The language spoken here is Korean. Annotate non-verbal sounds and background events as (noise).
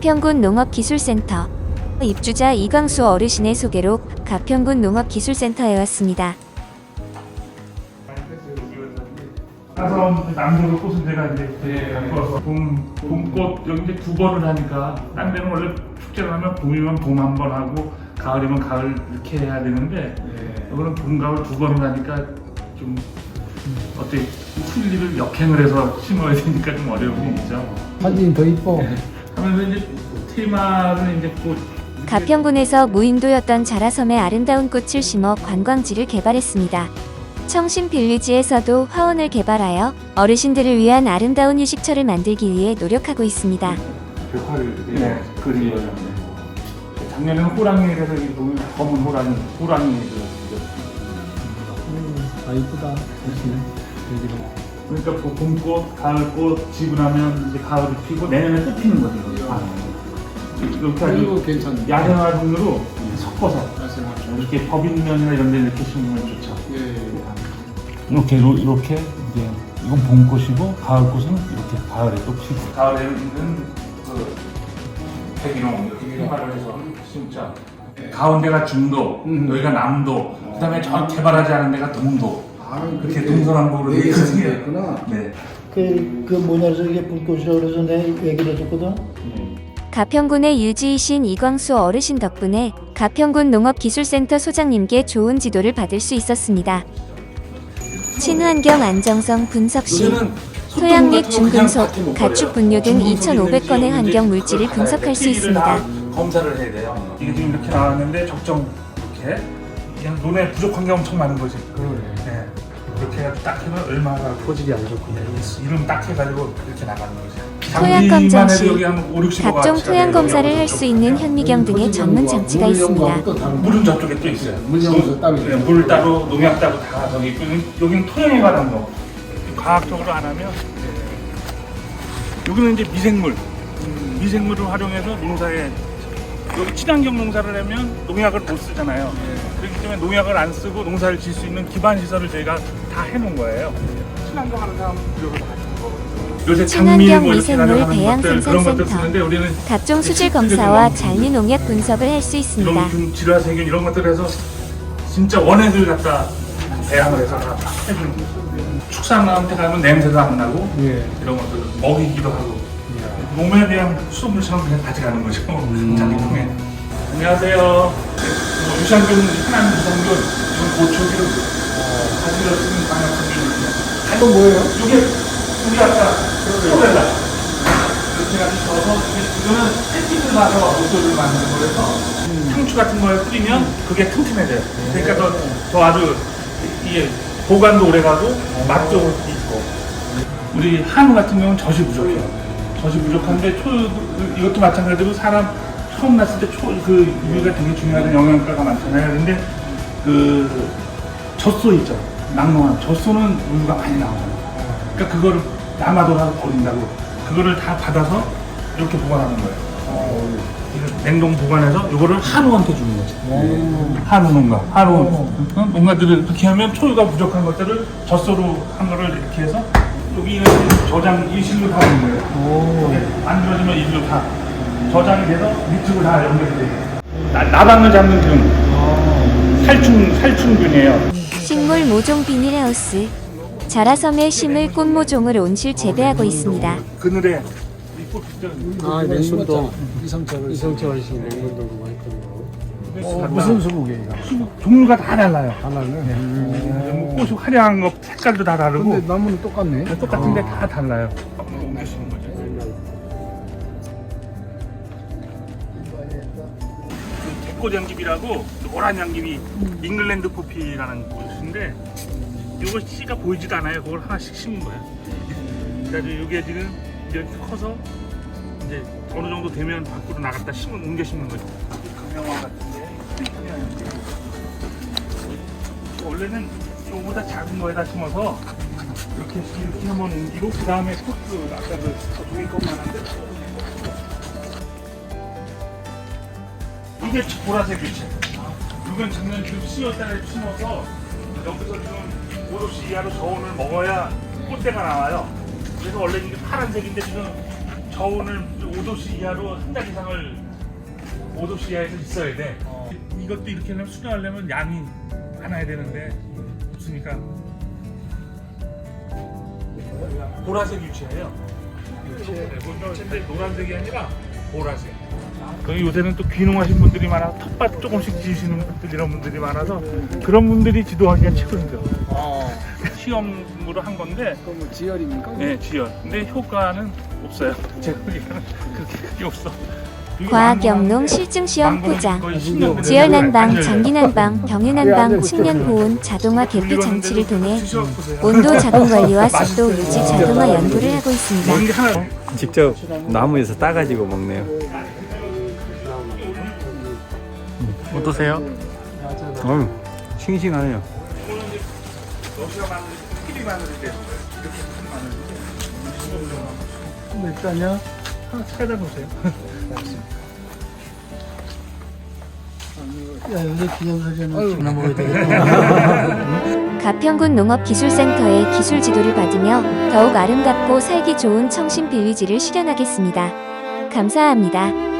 가평군 농업기술센터 입주자 이광수 어르신의 소개로 가평군 농업기술센터에 왔습니다. 따서 남쪽의 꽃은 제가 이제 갖고 와서 봄, 봄꽃 여기 이제 두 번을 하니까 딴 데는 원래 축제를 하면 봄이면 봄 한 번 하고 가을이면 가을 이렇게 해야 되는데 이거는 봄, 가을 두 번을 하니까 좀 어때 풀리를 역행을 해서 심어야 되니까 좀 어려움이 있죠. 사진 더 이뻐. 하면서 이제 테마를 이제 꽃 가평군에서 무인도였던 자라섬에 아름다운 꽃을 심어 관광지를 개발했습니다. 청신 빌리지에서도 화원을 개발하여 어르신들을 위한 아름다운 휴식처를 만들기 위해 노력하고 있습니다. 벽화를 네, 그린 거죠. 네. 작년에는 호랑이에 대해서 이 보면 검은 호랑이, 호랑이 그 음, 아 이쁘다. 여기도. 그러니까 그 봄꽃, 가을꽃 지고 나면 이제 가을이 피고 내년에 또 피는 거죠. 이거. 아, 이렇게 이거 아주 괜찮네. 야생화분으로 섞어서 야생화. 이렇게 법인면이나 이런 데 이렇게 심으면 좋죠. 예. 이렇게 로- 이렇게 이제 이건 봄꽃이고 가을꽃은 이렇게 가을에 또 피고 가을에는 그 백일홍 이렇게 개발을 해서 진짜 가운데가 중도 음. 여기가 남도 그다음에 저 개발하지 않은 데가 동도 아, 이렇게 동서남북으로 네 개가 있구나. 네. 그, 그 뭐냐 저게 불꽃이라고 그래서 내가 얘기를 해줬거든 가평군의 유지이신 이광수 어르신 덕분에 가평군 농업기술센터 소장님께 좋은 지도를 받을 수 있었습니다. 친환경 안정성 분석 시 토양 및 중금속, 가축 분뇨 등 2,500건의 환경 물질을 분석할 수 있습니다. 검사를 해야 돼요. 이게 지금 이렇게 나왔는데 적정 이렇게 그냥 눈에 부족한 게 엄청 많은 거지. 네. 이렇게 해가지고 딱 해면 얼마나 포질이 안 좋군요. 이름 딱 해가지고 이렇게 나가는 거지. 토양 검정 시 장비만 해도 여기 한 5, 60가 각종 토양 검사를. 할 수 있는 현미경 등의 전문 장치가 있습니다. 물은 저쪽에 또 있어요. 물량도 따로 네. 물 따로, 농약 따로 다 저기 있고 여기는 토양에 관한 거. 과학적으로 안 하면 네. 여기는 이제 미생물, 미생물을 활용해서 농사에 여기 친환경 농사를 하면 농약을 못 쓰잖아요. 그렇기 때문에 농약을 안 쓰고 농사를 질 수 있는 기반 시설을 저희가 다 해놓은 거예요. 친환경 하는 사람 무료로 다 해준 거거든요. 요새 장미 친환경 뭐 이렇게 미생물 배양 것들 그런 것들 생산센터. 우리는 각종 수질 검사와 잔류 농약 분석을 할 수 있습니다. 이런 좀 질화 세균 이런 것들 해서 진짜 원액을 갖다 배양을 해서 다 해주는 거죠. 축산한테 가면 냄새도 안 나고 예. 이런 것들 먹이기도 하고 몸에 대한 수돗물처럼 그냥 가져가는 거죠. 자기 통에. 안녕하세요. 뭐 유산균, 흔한 유산균, 이건 고초기름, 가지를 쓰는 방역성균. 또 뭐예요? 이게 우리 아까 소래다. 이렇게 저어서 이게 이거는 햇빛을 봐서 목소리를 만드는 거라서 상추 같은 거에 뿌리면 그게 튼튼해져요. 그러니까 더, 더 아주 이게 보관도 오래 가고 맛도 있고. 우리 한우 같은 경우는 젖이 부족해요. 젖이 부족한데 초 이것도 마찬가지로 사람 처음 났을 때 초 그 유가 되게 중요한 영양가가 많잖아요. 근데 그 젖소 있죠. 낙농한 젖소는 우유가 많이 나오잖아요. 그러니까 그거를 남아도 하고 버린다고 그거를 다 받아서 이렇게 보관하는 거예요. 이거 냉동 보관해서 이거를 한우한테 주는 거지. 한우 농가, 한우 어? 농가들을 그렇게 하면 초유가 부족한 것들을 젖소로 한 거를 이렇게 해서 여기는 이제 저장 일실로 다 있는 거예요. 이게 만들어지면 일로 다 저장이 돼서 밑으로 다 연결이 돼요. 나, 나방을 잡는 균, 살충 살충균이에요. 식물 모종 비닐하우스 자라섬에 심을 꽃 모종을 온실 재배하고 있습니다. 그늘에 아 냉문도 이성철 이성철 어르신 냉문도 많이 어, 무슨 수국이에요? 종류가 다 달라요. 하나는. 뭐 꽃이 화려한 거 색깔도 다 다르고 근데 나무는 똑같네. 똑같은데 다 달라요. 거죠. 백꽃 양귀비라고 노란 양귀비 잉글랜드 포피라는 꽃인데 이거 씨가 보이지도 않아요. 그걸 하나씩 심은 거예요. 그래가지고 이게 지금 이렇게 커서 이제 어느 정도 되면 밖으로 나갔다 심은 옮겨 심는 거죠. 금명화 같은데. 원래는 이거보다 작은 거에다 심어서 이렇게 이렇게 한번 옮기고 그 다음에 코스 아까 그 종이 것만 한데 이게 보라색 유채. 작년 지금 10월달에 심어서 여기서 지금 5도씨 이하로 저온을 먹어야 꽃대가 나와요. 그래서 원래 이게 파란색인데 지금 저온을 5도씨 이하로 한 달 이상을 5도씨 이하에서 있어야 돼. 이것도 이렇게 하려면 수정하려면 양이 많아야 되는데 없으니까 보라색 유치예요. 네, 근데 노란색이 아니라 보라색. 그 요새는 또 귀농하신 분들이 많아 텃밭 조금씩 지으시는 분들 이런 분들이 많아서 그런 분들이 지도하기가 최고 힘들어. 시험으로 한 건데 그럼 뭐 지열입니까? 네, 지연. 근데 효과는 없어요. 제가 보기에는 (laughs) 그렇게 크게 없어. 과학영농 망고는 실증 시험 망고는 포장. 거의 10년 지열 됐는데 난방, 안 열려요. 전기 난방, 병유 난방, 측면 보온, 자동화 개폐 장치를 통해. 온도 자동 관리와 습도 유지 자동화 연구를 하고 있습니다. 직접 나무에서 따가지고 먹네요. 어떠세요? 음, 싱싱하네요. 몇 자냐? 하나 찾아 보세요. 야, 여기 기념사진은 찍나 먹어야 되겠다. (laughs) 가평군 농업기술센터의 기술 지도를 받으며 더욱 아름답고 살기 좋은 청신 빌리지를 실현하겠습니다. 감사합니다.